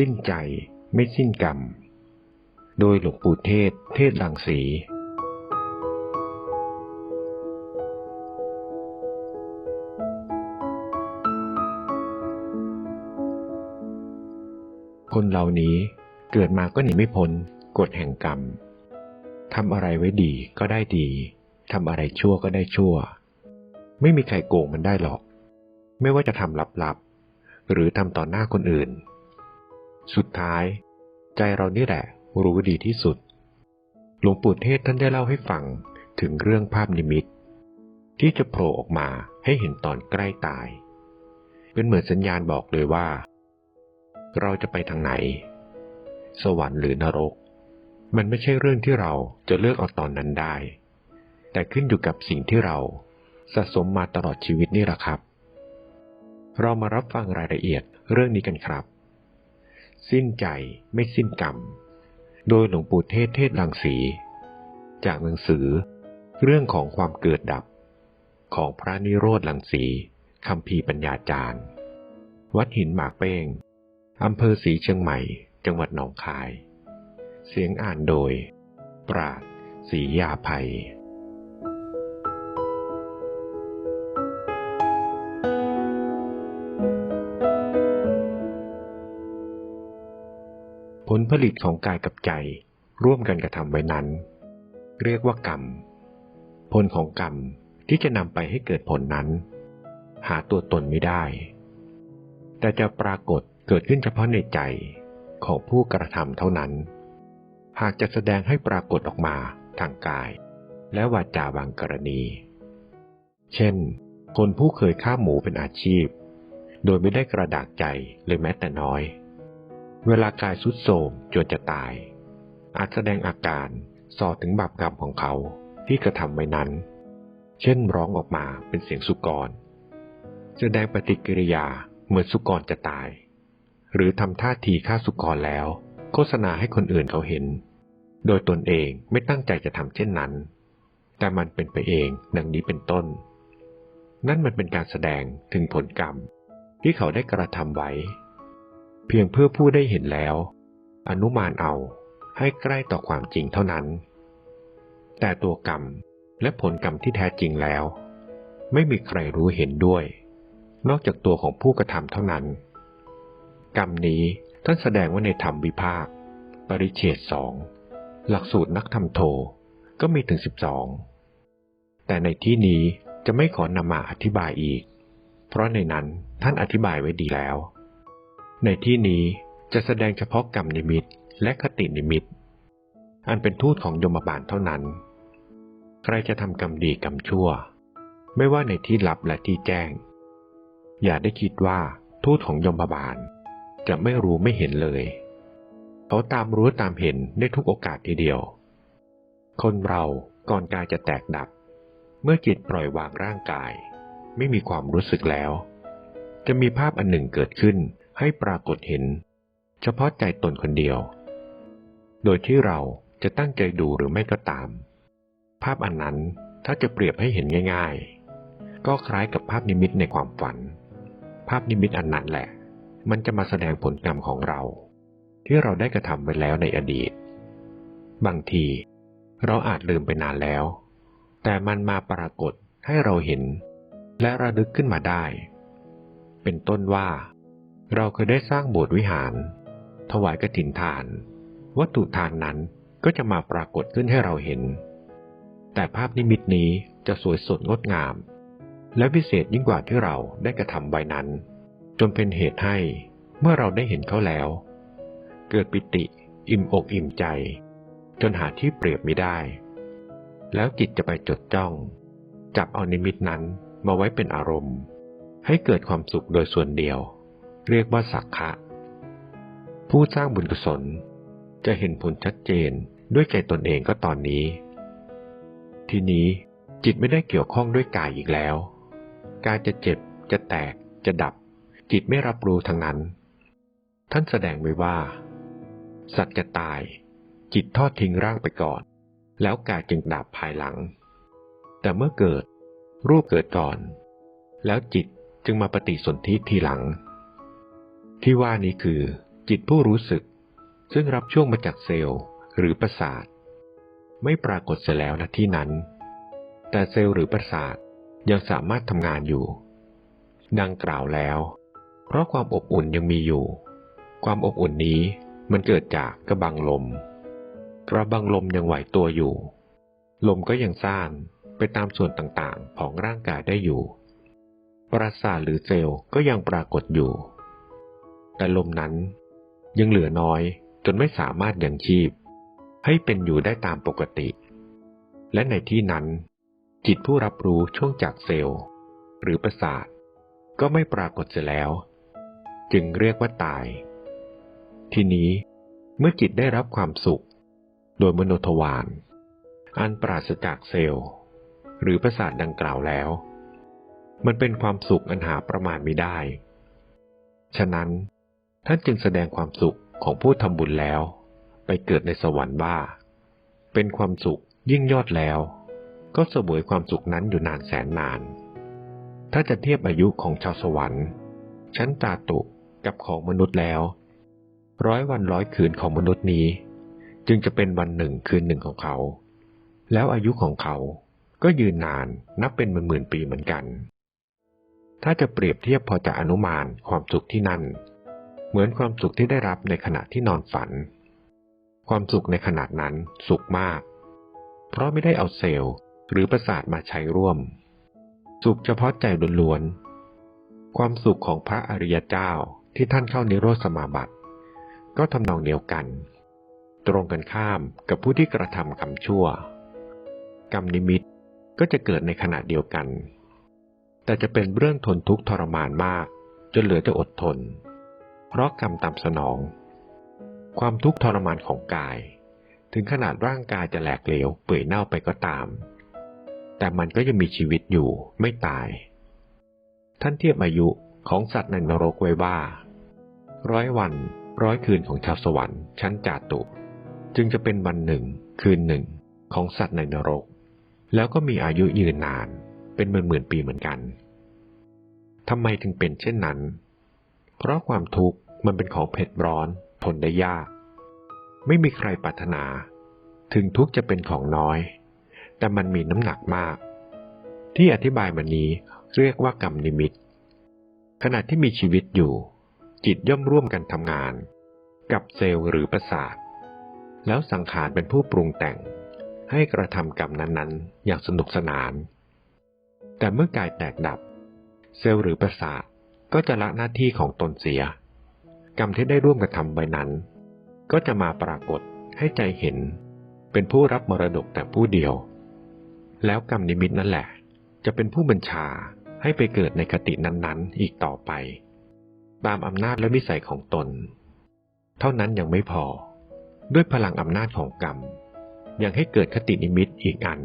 สิ้นใจไม่สิ้นกรรม โดยหลวงปู่เทศ เทศลังสี คนเหล่านี้เกิดมาก็หนีไม่พ้นกฎแห่งกรรม ทำอะไรไว้ดีก็ได้ดี ทำอะไรชั่วก็ได้ชั่ว ไม่มีใครโกงมันได้หรอก ไม่ว่าจะทำลับๆ หรือทำต่อหน้าคนอื่น สุดท้าย ใจเรานี่แหละ รู้ดีที่สุด หลวงปู่เทศท่านได้เล่าให้ฟังถึงเรื่องภาพนิมิต ที่จะโผล่ออกมาให้เห็นตอนใกล้ตาย เป็นเหมือนสัญญาณบอกเลยว่า เราจะไปทางไหน สวรรค์หรือนรก มันไม่ใช่เรื่องที่เราจะเลือกเอาตอนนั้นได้ แต่ขึ้นอยู่กับสิ่งที่เราสะสมมาตลอดชีวิตนี่แหละครับ เรามารับฟังรายละเอียดเรื่องนี้กันครับ สิ้นใจไม่สิ้นกรรม โดยหลวงปู่เทศเทศลังสี จากหนังสือ เรื่องของความเกิดดับ ของพระนิโรธลังสีคำพีปัญญาจารย์ วัดหินหมากเป้งอำเภอศรีเชียงใหม่ จังหวัดหนองคาย เสียงอ่านโดย ปราดศรียาภัย ลผลิตของกายกับใจร่วมกันกระทำไว้นั้น เรียกว่ากรรม ผลของกรรมที่จะนำไปให้เกิดผลนั้น หาตัวตนไม่ได้ แต่จะปรากฏเกิดขึ้นเฉพาะในใจของผู้กระทำเท่านั้น หากจะแสดงให้ปรากฏออกมาทางกาย และวาจาบางกรณี เช่น คนผู้เคยฆ่าหมูเป็นอาชีพ โดยไม่ได้กระดากใจเลยแม้แต่น้อย เวลากายสุดโทรมจนจะตาย อาจแสดงอาการสอดถึงบาปกรรมของเขาที่กระทำไว้นั้น เช่นร้องออกมาเป็นเสียงสุกร แสดงปฏิกิริยาเหมือนสุกรจะตาย หรือทำท่าทีฆ่าสุกรแล้ว โฆษณาให้คนอื่นเขาเห็น โดยตนเองไม่ตั้งใจจะทำเช่นนั้น แต่มันเป็นไปเองดังนี้เป็นต้น นั่นมันเป็นการแสดงถึงผลกรรมที่เขาได้กระทำไว้ เพียงเพื่อผู้ได้เห็นแล้ว อนุมานเอาให้ใกล้ต่อความจริงเท่านั้น แต่ตัวกรรมและผลกรรมที่แท้จริงแล้ว ไม่มีใครรู้เห็นด้วย นอกจากตัวของผู้กระทำเท่านั้น กรรมนี้ท่านแสดงไว่าในธรรมวิภาค ปริเฉดสองหลักสูตรนักธรรมโทก็มีถึงสิบสองแต่ในที่นี้จะไม่ขอนำมาอธิบายอีก เพราะในนั้นท่านอธิบายไว้ดีแล้ว ในที่นี้จะแสดงเฉพาะกรรมนิมิตและคตินิมิต อันเป็นทูตของยมบาลเท่านั้น ใครจะทำกรรมดีกรรมชั่ว ไม่ว่าในที่ลับและที่แจ้ง อย่าได้คิดว่าทูตของยมบาล จะไม่รู้ไม่เห็นเลย เขาตามรู้ตามเห็นได้ทุกโอกาสทีเดียว คนเราก่อนกายจะแตกดับ เมื่อจิตปล่อยวางร่างกาย ไม่มีความรู้สึกแล้ว จะมีภาพอันหนึ่งเกิดขึ้น ให้ปรากฏเห็น เฉพาะใจตนคนเดียว โดยที่เราจะตั้งใจดูหรือไม่ก็ตาม ภาพอันนั้นถ้าจะเปรียบให้เห็นง่าย ๆ ก็คล้ายกับภาพนิมิตในความฝัน ภาพนิมิตอันนั้นแหละ มันจะมาแสดงผลกรรมของเรา ที่เราได้กระทำไว้แล้วในอดีต บางที เราอาจลืมไปนานแล้ว แต่มันมาปรากฏให้เราเห็น และระลึกขึ้นมาได้ เป็นต้นว่า เราเคยได้สร้างโบสถ์วิหาร ถวายกฐินทาน วัตถุทานนั้นก็จะมาปรากฏขึ้นให้เราเห็น แต่ภาพนิมิตนี้จะสวยสดงดงาม และพิเศษยิ่งกว่าที่เราได้กระทำไว้นั้น จนเป็นเหตุให้เมื่อเราได้เห็นเขาแล้ว เกิดปิติ อิ่มอกอิ่มใจ จนหาที่เปรียบไม่ได้ แล้วจิตจะไปจดจ้อง จับเอานิมิตนั้นมาไว้เป็นอารมณ์ ให้เกิดความสุขโดยส่วนเดียว เรียกว่าสักขะ ผู้สร้างบุญกุศลจะเห็นผลชัดเจนด้วยใจตนเองก็ตอนนี้ ทีนี้จิตไม่ได้เกี่ยวข้องด้วยกายอีกแล้ว กายจะเจ็บ จะแตก จะดับ จิตไม่รับรู้ทั้งนั้น ท่านแสดงไว้ว่า สัตว์จะตาย จิตทอดทิ้งร่างไปก่อน แล้วกายจึงดับภายหลัง แต่เมื่อเกิดรูปเกิดก่อน แล้วจิตจึงมาปฏิสนธิทีหลัง ที่ว่านี้คือ จิตผู้รู้สึก ซึ่งรับช่วงมาจากเซลล์หรือประสาท ไม่ปรากฏเสียแล้วณที่นั้น แต่เซลล์หรือประสาทยังสามารถทำงานอยู่ ดังกล่าวแล้ว เพราะความอบอุ่นยังมีอยู่ ความอบอุ่นนี้มันเกิดจากกระบังลม กระบังลมยังไหวตัวอยู่ ลมก็ยังสร้างไปตามส่วนต่างๆของร่างกายได้อยู่ ประสาทหรือเซลล์ก็ยังปรากฏอยู่ แต่ลมนั้นยังเหลือน้อยจนไม่สามารถยังชีพ ให้เป็นอยู่ได้ตามปกติ และในที่นั้น จิตผู้รับรู้ช่วงจากเซลล์ หรือประสาท ก็ไม่ปรากฏเสียแล้ว จึงเรียกว่าตาย ทีนี้เมื่อจิตได้รับความสุข โดยมโนทวารอันปราศจากเซลล์ หรือประสาทดังกล่าวแล้ว มันเป็นความสุขอันหาประมาณไม่ได้ ฉะนั้น ท่านจึงแสดงความสุขของผู้ทำบุญแล้ว ไปเกิดในสวรรค์ว่า เป็นความสุขยิ่งยอดแล้ว ก็เสวยความสุขนั้นอยู่นานแสนนาน ถ้าจะเทียบอายุของชาวสวรรค์ ชั้นตาตุกับของมนุษย์แล้ว ร้อยวันร้อยคืนของมนุษย์นี้ จึงจะเป็นวันหนึ่งคืนหนึ่งของเขา แล้วอายุของเขาก็ยืนนานนับเป็นหมื่นหมื่นๆปีเหมือนกัน ถ้าจะเปรียบเทียบพอจะอนุมานความสุขที่นั่น เหมือนความสุขที่ได้รับในขณะที่นอนฝัน ความสุขในขนาดนั้นสุขมาก เพราะไม่ได้เอาเซลล์หรือประสาทมาใช้ร่วม สุขเฉพาะใจล้วนๆ ความสุขของพระอริยเจ้าที่ท่านเข้านิโรธสมาบัติ ก็ทำนองเดียวกัน ตรงกันข้ามกับผู้ที่กระทำกรรมชั่ว กรรมนิมิตก็จะเกิดในขณะเดียวกัน แต่จะเป็นเรื่องทนทุกข์ทรมานมาก จนเหลือจะอดทน เพราะกรรมตามสนอง ความทุกข์ทรมานของกาย ถึงขนาดร่างกายจะแหลกเหลวเปื่อยเน่าไปก็ตาม แต่มันก็ยังมีชีวิตอยู่ไม่ตาย ท่านเทียบอายุของสัตว์ในนรกไว้ว่า ร้อยวันร้อยคืนของชาวสวรรค์ชั้นจาตุ จึงจะเป็นวันหนึ่ง คืนหนึ่ง ของสัตว์ในนรก แล้วก็มีอายุยืนนาน เป็นหมื่นหมื่นปีเหมือนกันทำไมถึงเป็นเช่นนั้น เพราะความทุกข์ มันเป็นของเผ็ดร้อนทนได้ยาก ไม่มีใครปรารถนา ถึงทุกจะเป็นของน้อย แต่มันมีน้ำหนักมาก ที่อธิบายมานี้เรียกว่ากรรมนิมิต ขณะที่มีชีวิตอยู่ จิตย่อมร่วมกันทำงาน กับเซลล์หรือประสาท แล้วสังขารเป็นผู้ปรุงแต่ง ให้กระทำกรรมนั้นๆ อย่างสนุกสนาน แต่เมื่อกายแตกดับ เซลล์หรือประสาทก็จะละหน้าที่ของตนเสีย กรรมที่ได้ร่วมกระทำไว้นั้น ก็จะมาปรากฏให้ใจเห็น เป็นผู้รับมรดกแต่ผู้เดียว แล้วกรรมนิมิตนั่นแหละ จะเป็นผู้บัญชาให้ไปเกิดในคตินั้นๆ อีกต่อไป ตามอำนาจและวิสัยของตน เท่านั้นยังไม่พอ ด้วยพลังอำนาจของกรรม ยังให้เกิดคตินิมิตอีกอัน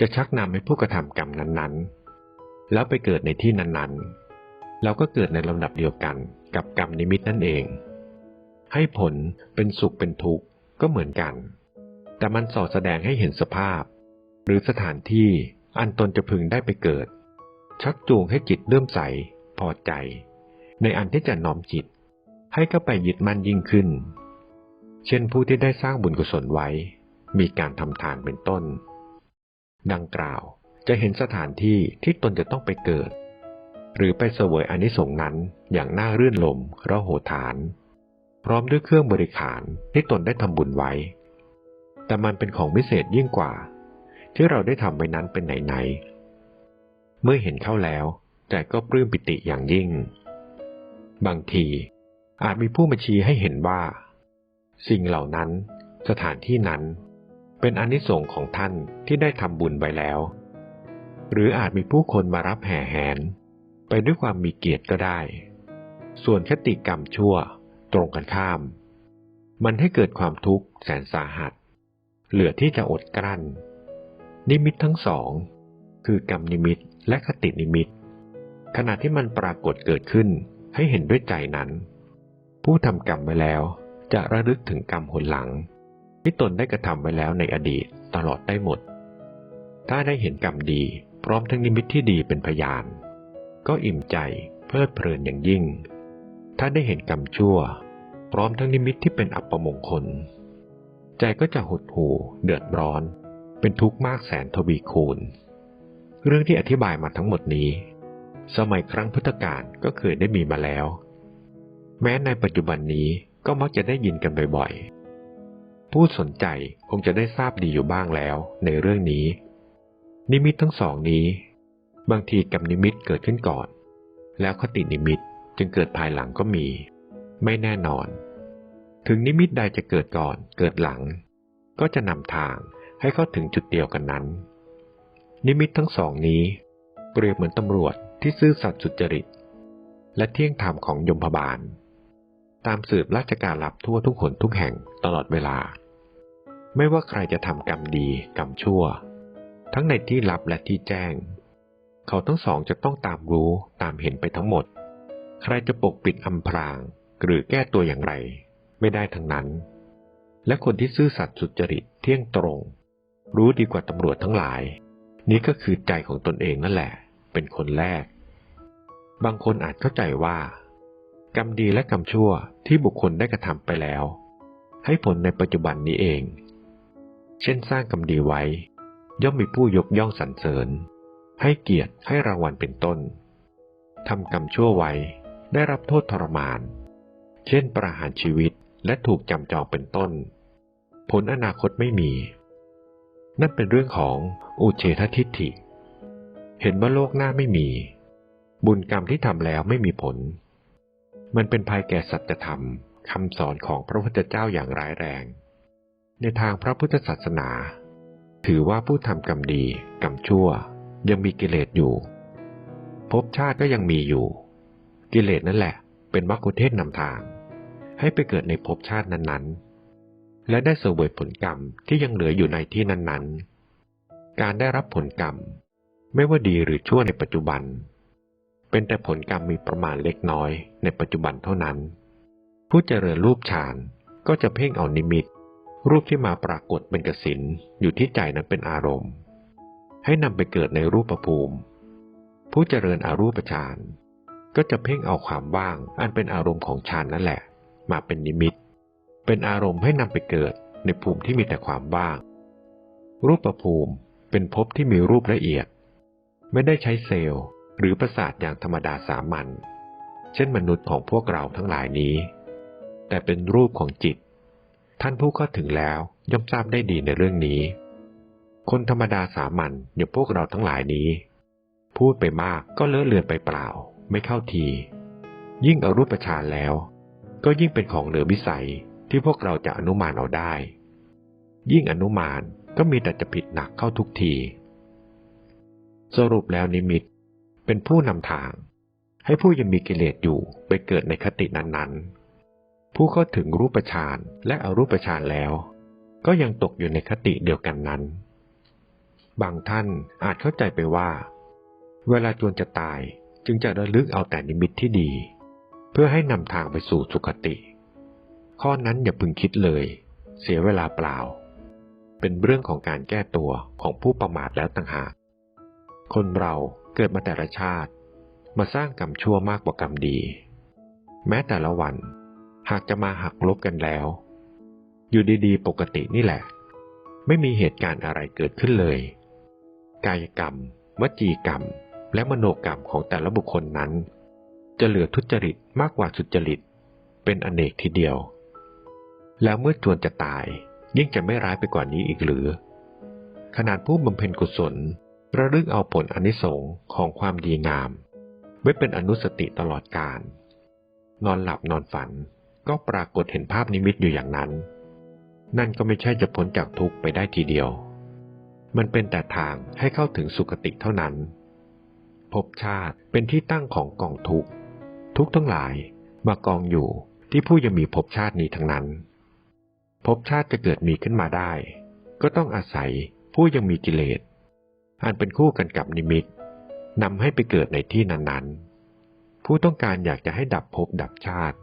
จะชักนำให้ผู้กระทำกรรมนั้นๆ แล้วไปเกิดในที่นั้นๆ แล้วก็เกิดในลำดับเดียวกัน กับกรรมนิมิตนั่นเอง ให้ผลเป็นสุขเป็นทุกข์ก็เหมือนกัน แต่มันสอดแสดงให้เห็นสภาพ หรือสถานที่อันตนจะพึงได้ไปเกิด ชักจูงให้จิตเริ่มใส พอใจ ในอันที่จะน้อมจิต ให้เข้าไปยึดมั่นยิ่งขึ้น เช่นผู้ที่ได้สร้างบุญกุศลไว้ มีการทำทานเป็นต้น ดังกล่าวจะเห็นสถานที่ที่ตนจะต้องไปเกิด หรือไปเสวยอานิสงส์นั้นอย่างน่ารื่นลมระโหฐาน พร้อมด้วยเครื่องบริขารที่ตนได้ทำบุญไว้ แต่มันเป็นของพิเศษยิ่งกว่า ที่เราได้ทำไว้นั้นเป็นไหนๆเมื่อเห็นเข้าแล้วใจก็ปลื้มปิติอย่างยิ่ง บางทีอาจมีผู้มาชี้ให้เห็นว่า สิ่งเหล่านั้นสถานที่นั้น เป็นอานิสงส์ของท่านที่ได้ทำบุญไว้แล้ว หรืออาจมีผู้คนมารับแห่แหน ไปด้วยความมีเกียรติก็ได้ ส่วนคติกรรมชั่วตรงกันข้าม มันให้เกิดความทุกข์แสนสาหัส เหลือที่จะอดกลั้น นิมิตทั้งสอง คือกรรมนิมิตและคตินิมิต ขณะที่มันปรากฏเกิดขึ้นให้เห็นด้วยใจนั้น ผู้ทำกรรมไว้แล้วจะระลึกถึงกรรมหนหลัง ที่ตนได้กระทำไว้แล้วในอดีตตลอดได้หมด ถ้าได้เห็นกรรมดี พร้อมทั้งนิมิตที่ดีเป็นพยาน ก็อิ่มใจเพลิดเพลินอย่างยิ่ง ถ้าได้เห็นกรรมชั่ว พร้อมทั้งนิมิตที่เป็นอัปมงคล ใจก็จะหดหู่เดือดร้อน เป็นทุกข์มากแสนทวีคูณ เรื่องที่อธิบายมาทั้งหมดนี้ สมัยครั้งพุทธกาลก็เคยได้มีมาแล้ว แม้ในปัจจุบันนี้ก็มักจะได้ยินกันบ่อยๆ ผู้สนใจคงจะได้ทราบดีอยู่บ้างแล้วในเรื่องนี้ นิมิตทั้งสองนี้ บางทีกับนิมิตเกิดขึ้นก่อน แล้วคตินิมิตจึงเกิดภายหลังก็มี ไม่แน่นอน ถึงนิมิตใดจะเกิดก่อนเกิดหลัง ก็จะนำทางให้เข้าถึงจุดเดียวกันนั้น นิมิตทั้งสองนี้ เปรียบเหมือนตำรวจที่ซื่อสัตย์สุจริต และเที่ยงธรรมของยมพบาล ตามสืบราชการลับทั่วทุกคนทุกแห่งตลอดเวลา ไม่ว่าใครจะทำกรรมดีกรรมชั่ว ทั้งในที่ลับและที่แจ้ง เขาทั้งสองจะต้องตามรู้ตามเห็นไปทั้งหมด ใครจะปกปิดอำพราง หรือแก้ตัวอย่างไร ไม่ได้ทั้งนั้น และคนที่ซื่อสัตย์สุจริตเที่ยงตรง รู้ดีกว่าตำรวจทั้งหลาย นี้ก็คือใจของตนเองนั่นแหละ เป็นคนแรก บางคนอาจเข้าใจว่า กรรมดีและกรรมชั่วที่บุคคลได้กระทำไปแล้ว ให้ผลในปัจจุบันนี้เอง เช่นสร้างกรรมดีไว้ ย่อมมีผู้ยกย่องสรรเสริญ ให้เกียรติให้รางวัลเป็นต้น ทำกรรมชั่วไว้ ได้รับโทษทรมาน เช่นประหารชีวิตและถูกจำจองเป็นต้น ผลอนาคตไม่มี นั่นเป็นเรื่องของอุเฉททิฏฐิ เห็นว่าโลกหน้าไม่มี บุญกรรมที่ทำแล้วไม่มีผล มันเป็นภัยแก่สัจธรรมคำสอนของพระพุทธเจ้าอย่างร้ายแรง ในทางพระพุทธศาสนา ถือว่าผู้ทำกรรมดีกรรมชั่ว ยังมีกิเลสอยู่ภพชาติก็ยังมีอยู่ กิเลสนั่นแหละ เป็นมรรคุเทศนำทาง ให้ไปเกิดในภพชาตินั้นๆ และได้เสวยผลกรรมที่ยังเหลืออยู่ในที่นั้นๆ การได้รับผลกรรม ไม่ว่าดีหรือชั่วในปัจจุบัน เป็นแต่ผลกรรมมีประมาณเล็กน้อยในปัจจุบันเท่านั้น ผู้เจริญรูปฌานก็จะเพ่งเอานิมิต รูปที่มาปรากฏเป็นกสินอยู่ที่ใจนั้นเป็นอารมณ์ ให้นำไปเกิดในรูปภูมิ ผู้เจริญอารูปฌานก็จะเพ่งเอาความว่างอันเป็นอารมณ์ของฌานนั่นแหละ มาเป็นนิมิต เป็นอารมณ์ให้นำไปเกิดในภูมิที่มีแต่ความว่าง รูปภูมิเป็นภพที่มีรูปละเอียด ไม่ได้ใช้เซลล์หรือประสาทอย่างธรรมดาสามัญเช่นมนุษย์ของพวกเราทั้งหลายนี้ แต่เป็นรูปของจิต ท่านผู้เข้าถึงแล้วย่อมทราบได้ดีในเรื่องนี้ คนธรรมดาสามัญอย่างพวกเราทั้งหลายนี้ พูดไปมากก็เลอะเลือนไปเปล่า ไม่เข้าที ยิ่งเอารูปฌานแล้ว ก็ยิ่งเป็นของเหลือวิสัยที่พวกเราจะอนุมานเอาได้ ยิ่งอนุมานก็มีแต่จะผิดหนักเข้าทุกที สรุปแล้วนิมิตเป็นผู้นำทาง ให้ผู้ยังมีกิเลสอยู่ไปเกิดในคตินั้นๆ ผู้เข้าถึงรูปฌานและอรูปฌานแล้ว ก็ยังตกอยู่ในคติเดียวกันนั้น บางท่านอาจเข้าใจไปว่า เวลาจวนจะตายจึงจะระลึกเอาแต่นิมิตที่ดี เพื่อให้นำทางไปสู่สุคติ ข้อนั้นอย่าพึงคิดเลย เสียเวลาเปล่า เป็นเรื่องของการแก้ตัวของผู้ประมาทแล้วต่างหาก คนเราเกิดมาแต่ละชาติ มาสร้างกรรมชั่วมากกว่ากรรมดี แม้แต่ละวัน หากจะมาหักลบกันแล้ว อยู่ดีๆ ปกตินี่แหละ ไม่มีเหตุการณ์อะไรเกิดขึ้นเลย กายกรรม วจีกรรม และมโนกรรมของแต่ละบุคคลนั้น จะเหลือทุจริตมากกว่าสุจริต เป็นอเนกทีเดียว แล้วเมื่อจวนจะตาย ยิ่งจะไม่ร้ายไปกว่านี้อีกหรือ ขนาดผู้บำเพ็ญกุศล ระลึกเอาผลอนิสงค์ของความดีงามไว้เป็นอนุสติตลอดกาลนอนหลับนอนฝันก็ปรากฏเห็นภาพนิมิตอยู่อย่างนั้น นั่นก็ไม่ใช่จะพ้นจากทุกข์ไปได้ทีเดียว มันเป็นแต่ทางให้เข้าถึงสุคติเท่านั้น ภพชาติเป็นที่ตั้งของกองทุกข์ ทุกทั้งหลายมากองอยู่ที่ผู้ยังมีภพชาตินี้ทั้งนั้น ภพชาติจะเกิดมีขึ้นมาได้ ก็ต้องอาศัยผู้ยังมีกิเลส อันเป็นคู่กันกับนิมิตนำให้ไปเกิดในที่นั้นๆ ผู้ต้องการอยากจะให้ดับภพดับชาติ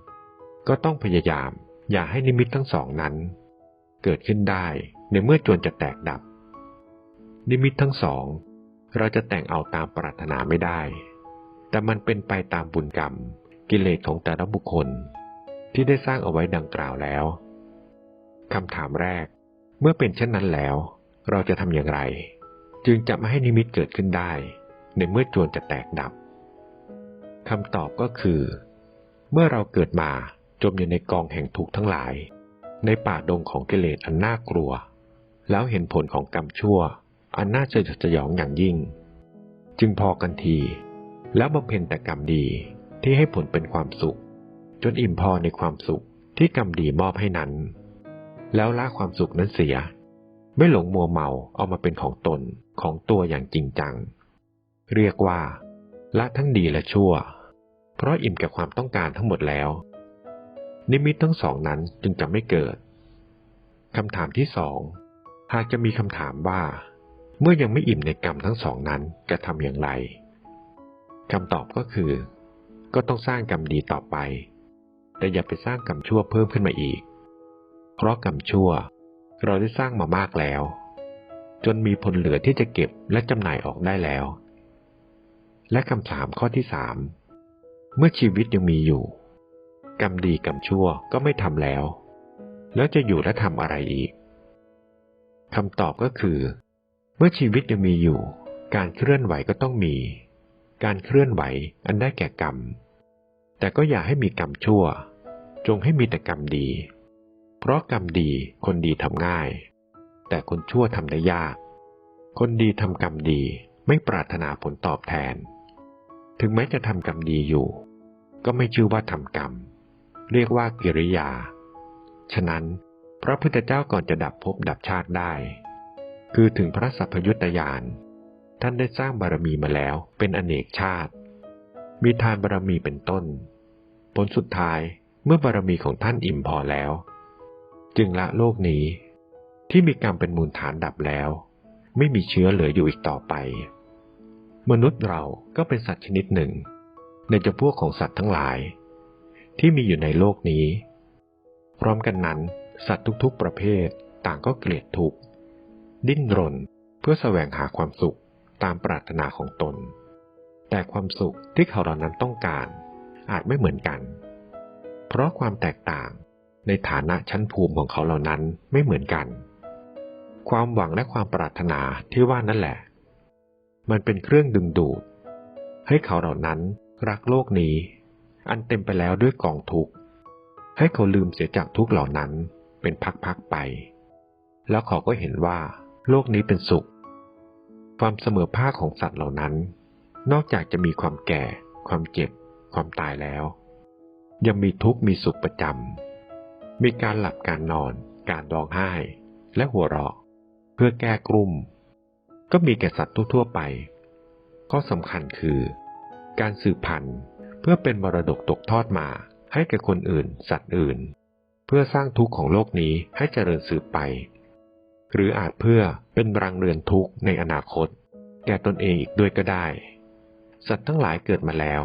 ก็ต้องพยายามอย่าให้นิมิตทั้งสองนั้น เกิดขึ้นได้ในเมื่อจวนจะแตกดับ นิมิตทั้งสอง เราจะแต่งเอาตามปรารถนาไม่ได้ แต่มันเป็นไปตามบุญกรรม กิเลสของแต่ละบุคคล ที่ได้สร้างเอาไว้ดังกล่าวแล้วคำถามแรก เมื่อเป็นเช่นนั้นแล้ว เราจะทำอย่างไร จึงจะไม่ให้นิมิตเกิดขึ้นได้ ในเมื่อจวนจะแตกดับคำตอบก็คือ เมื่อเราเกิดมาจมอยู่ในกองแห่งทุกข์ทั้งหลาย ในป่าดงของกิเลสอันน่ากลัว แล้วเห็นผลของกรรมชั่ว อันน่าจะสยองอย่างยิ่ง จึงพอกันที แล้วบำเพ็ญแต่กรรมดีที่ให้ผลเป็นความสุข จนอิ่มพอในความสุขที่กรรมดีมอบให้นั้น แล้วละความสุขนั้นเสีย ไม่หลงมัวเมาเอามาเป็นของตนของตัวอย่างจริงจัง เรียกว่า ละทั้งดีและชั่ว เพราะอิ่มกับความต้องการทั้งหมดแล้ว นิมิตทั้งสองนั้นจึงจะไม่เกิดคำถามที่สองหากจะมีคำถามว่า เมื่อยังไม่อิ่มในกรรมทั้งสองนั้นจะทำอย่างไรคำตอบก็คือ ก็ต้องสร้างกรรมดีต่อไป แต่อย่าไปสร้างกรรมชั่วเพิ่มขึ้นมาอีก เพราะกรรมชั่ว เราได้สร้างมามากแล้ว จนมีผลเหลือที่จะเก็บและจำหน่ายออกได้แล้ว และคำถามข้อที่สามเมื่อชีวิตยังมีอยู่ กรรมดีกรรมชั่วก็ไม่ทำแล้ว แล้วจะอยู่และทำอะไรอีกคำตอบก็คือ เมื่อชีวิตยังมีอยู่ การเคลื่อนไหวก็ต้องมี การเคลื่อนไหวอันได้แก่กรรม แต่ก็อย่าให้มีกรรมชั่ว จงให้มีแต่กรรมดี เพราะกรรมดีคนดีทำง่าย แต่คนชั่วทำได้ยาก คนดีทำกรรมดีไม่ปรารถนาผลตอบแทน ถึงแม้จะทำกรรมดีอยู่ ก็ไม่ชื่อว่าทำกรรม เรียกว่ากิริยา ฉะนั้นพระพุทธเจ้าก่อนจะดับภพดับชาติได้ คือถึงพระสัพพยุตยาน ท่านได้สร้างบารมีมาแล้วเป็นอเนกชาติ มีทานบารมีเป็นต้น ผลสุดท้ายเมื่อบารมีของท่านอิ่มพอแล้ว จึงละโลกนี้ ที่มีกรรมเป็นมูลฐานดับแล้ว ไม่มีเชื้อเหลืออยู่อีกต่อไป มนุษย์เราก็เป็นสัตว์ชนิดหนึ่ง ในจำพวกของสัตว์ทั้งหลาย ที่มีอยู่ในโลกนี้ พร้อมกันนั้น สัตว์ทุกๆประเภทต่างก็เกลียดทุกข์ ดิ้นรน เพื่อแสวงหาความสุขตามปรารถนาของตน แต่ความสุขที่เขาเหล่านั้นต้องการ อาจไม่เหมือนกัน เพราะความแตกต่างในฐานะชั้นภูมิของเขาเหล่านั้นไม่เหมือนกัน ความหวังและความปรารถนาที่ว่านั่นแหละ มันเป็นเครื่องดึงดูด ให้เขาเหล่านั้นรักโลกนี้ อันเต็มไปแล้วด้วยกองทุกข์ ให้เขาลืมเสียจากทุกข์เหล่านั้นเป็นพักๆไป แล้วเขาก็เห็นว่า โลกนี้เป็นสุข ความเสมอภาคของสัตว์เหล่านั้น นอกจากจะมีความแก่ ความเจ็บ ความตายแล้ว ยังมีทุกข์มีสุขประจำมีการหลับการนอน การร้องไห้ และหัวเราะ เพื่อแก้กลุ่ม ก็มีแก่สัตว์ทั่วๆไป ข้อสำคัญคือ การสืบพันธุ์เพื่อเป็นมรดกตกทอดมาให้แก่คนอื่น สัตว์อื่น เพื่อสร้างทุกข์ของโลกนี้ให้เจริญสืบไป หรืออาจเพื่อเป็นรังเรือนทุกข์ในอนาคต แก่ตนเองอีกด้วยก็ได้ สัตว์ทั้งหลายเกิดมาแล้ว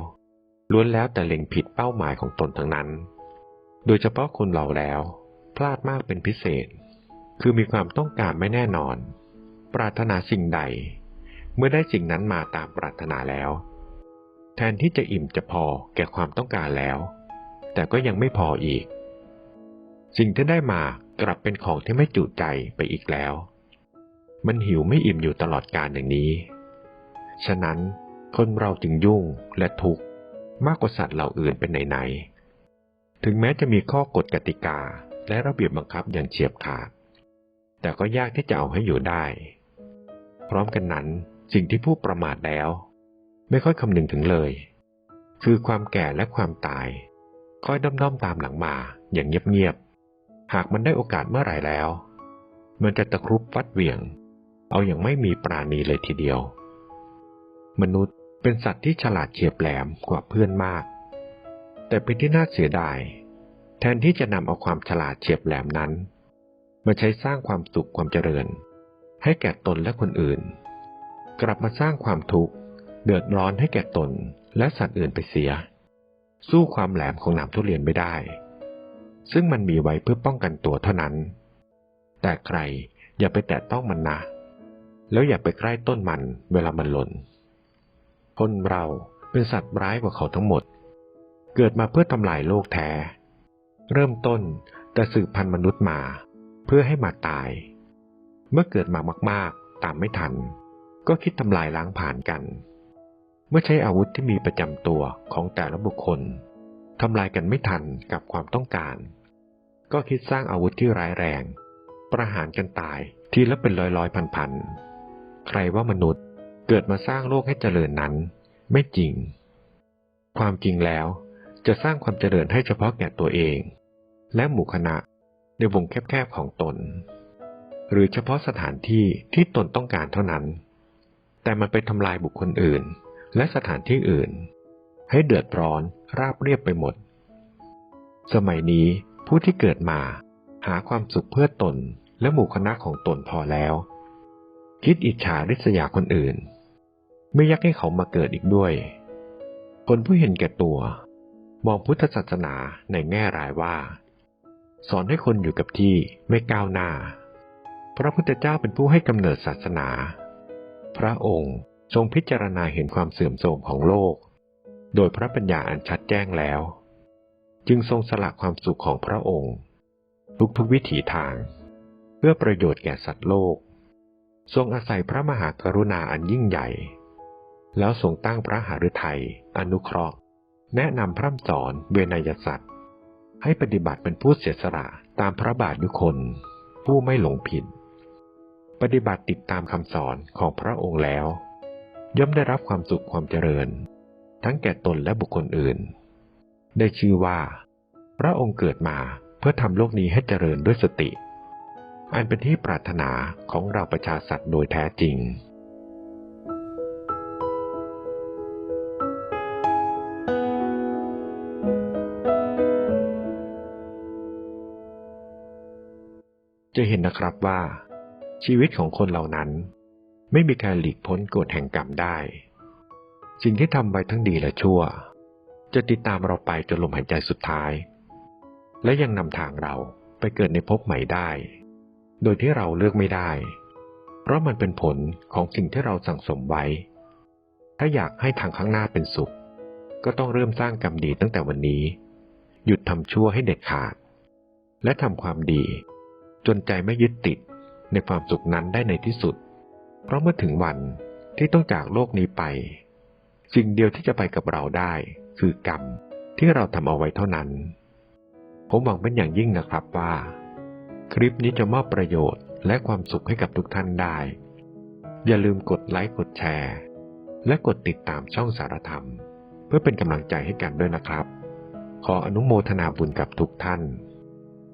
ล้วนแล้วแต่เล็งผิดเป้าหมายของตนทั้งนั้น โดยเฉพาะคนเราแล้ว พลาดมากเป็นพิเศษ คือมีความต้องการไม่แน่นอน ปรารถนาสิ่งใด เมื่อได้สิ่งนั้นมาตามปรารถนาแล้ว แทนที่จะอิ่มจะพอแก่ความต้องการแล้ว แต่ก็ยังไม่พออีก สิ่งที่ได้มา กลับเป็นของที่ไม่จุใจไปอีกแล้ว มันหิวไม่อิ่มอยู่ตลอดกาลอย่างนี้ ฉะนั้นคนเราจึงยุ่งและทุกข์มากกว่าสัตว์เหล่าอื่นเป็นไหนๆ ถึงแม้จะมีข้อกฎกติกาและระเบียบบังคับอย่างเฉียบขาด แต่ก็ยากที่จะเอาให้อยู่ได้ พร้อมกันนั้นสิ่งที่ผู้ประมาทแล้ว ไม่ค่อยคำนึงถึงเลย คือความแก่และความตายค่อยด้อมๆตามหลังมาอย่างเงียบๆ หากมันได้โอกาสเมื่อไหร่แล้ว มันจะตะครุบฟัดเหวี่ยง เอาอย่างไม่มีปราณีเลยทีเดียว มนุษย์เป็นสัตว์ที่ฉลาดเฉียบแหลมกว่าเพื่อนมาก แต่เป็นที่น่าเสียดาย แทนที่จะนำเอาความฉลาดเฉียบแหลมนั้น มาใช้สร้างความสุขความเจริญ ให้แก่ตนและคนอื่น กลับมาสร้างความทุกข์เดือดร้อนให้แก่ตนและสัตว์อื่นไปเสีย สู้ความแหลมของหนามทุเรียนไม่ได้ ซึ่งมันมีไว้เพื่อป้องกันตัวเท่านั้น แต่ใครอย่าไปแตะต้องมันนะ แล้วอย่าไปใกล้ต้นมันเวลามันหล่น คนเราเป็นสัตว์ร้ายกว่าเขาทั้งหมด เกิดมาเพื่อทำลายโลกแท้ เริ่มต้นแต่สืบพันธุ์มนุษย์มา เพื่อให้มาตาย เมื่อเกิดมามาก ๆ ตามไม่ทัน ก็คิดทำลายล้างผ่านกัน เมื่อใช้อาวุธที่มีประจำตัวของแต่ละบุคคลทำลายกันไม่ทันกับความต้องการ ก็คิดสร้างอาวุธที่ร้ายแรง ประหารกันตายทีละเป็นร้อยร้อยพันพันใครว่ามนุษย์เกิดมาสร้างโลกให้เจริญนั้น ไม่จริง ความจริงแล้วจะสร้างความเจริญให้เฉพาะแก่ตัวเอง และหมู่คณะในวงแคบๆของตน หรือเฉพาะสถานที่ที่ตนต้องการเท่านั้น แต่มันไปทำลายบุคคลอื่น และสถานที่อื่น ให้เดือดร้อนราบเรียบไปหมด สมัยนี้ ผู้ที่เกิดมา หาความสุขเพื่อตนและหมู่คณะของตนพอแล้ว คิดอิจฉาริษยาคนอื่น ไม่ยากให้เขามาเกิดอีกด้วย คนผู้เห็นแก่ตัว มองพุทธศาสนาในแง่ร้ายว่า สอนให้คนอยู่กับที่ไม่ก้าวหน้า พระพุทธเจ้าเป็นผู้ให้กำเนิดศาสนา พระองค์ทรงพิจารณาเห็นความเสื่อมโทรมของโลก โดยพระปัญญาอันชัดแจ้งแล้ว จึงทรงสละความสุขของพระองค์ ทุกๆวิถีทาง เพื่อประโยชน์แก่สัตว์โลก ทรงอาศัยพระมหากรุณาอันยิ่งใหญ่ แล้วทรงตั้งพระหฤทัยอนุเคราะห์ แนะนำพร่ำสอนเวนยสัตว์ให้ปฏิบัติเป็นผู้เสียสละตามพระบาทยุคน ผู้ไม่หลงผิด ปฏิบัติติดตามคำสอนของพระองค์แล้ว ย่อมได้รับความสุขความเจริญ ทั้งแก่ตนและบุคคลอื่น ได้ชื่อว่า พระองค์เกิดมาเพื่อทำโลกนี้ให้เจริญด้วยสติ อันเป็นที่ปรารถนาของเราประชาสัตว์โดยแท้จริงจะเห็นนะครับว่า ชีวิตของคนเหล่านั้น ไม่มีการหลีกพ้นกฎแห่งกรรมได้ สิ่งที่ทำไว้ทั้งดีและชั่ว จะติดตามเราไปจนลมหายใจสุดท้าย และยังนำทางเราไปเกิดในภพใหม่ได้ โดยที่เราเลือกไม่ได้ เพราะมันเป็นผลของสิ่งที่เราสั่งสมไว้ ถ้าอยากให้ทางข้างหน้าเป็นสุข ก็ต้องเริ่มสร้างกรรมดีตั้งแต่วันนี้ หยุดทำชั่วให้เด็ดขาด และทำความดี จนใจไม่ยึดติดในความสุขนั้นได้ในที่สุด เพราะเมื่อถึงวันที่ต้องจากโลกนี้ไป สิ่งเดียวที่จะไปกับเราได้ คือกรรมที่เราทำเอาไว้เท่านั้น ผมหวังเป็นอย่างยิ่งนะครับว่า คลิปนี้จะมอบประโยชน์และความสุขให้กับทุกท่านได้ อย่าลืมกดไลค์กดแชร์ และกดติดตามช่องสารธรรม เพื่อเป็นกำลังใจให้กันด้วยนะครับ ขออนุโมทนาบุญกับทุกท่าน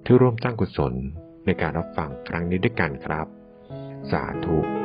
ที่ร่วมสร้างกุศลในการรับฟังครั้งนี้ด้วยกันครับ สาธุ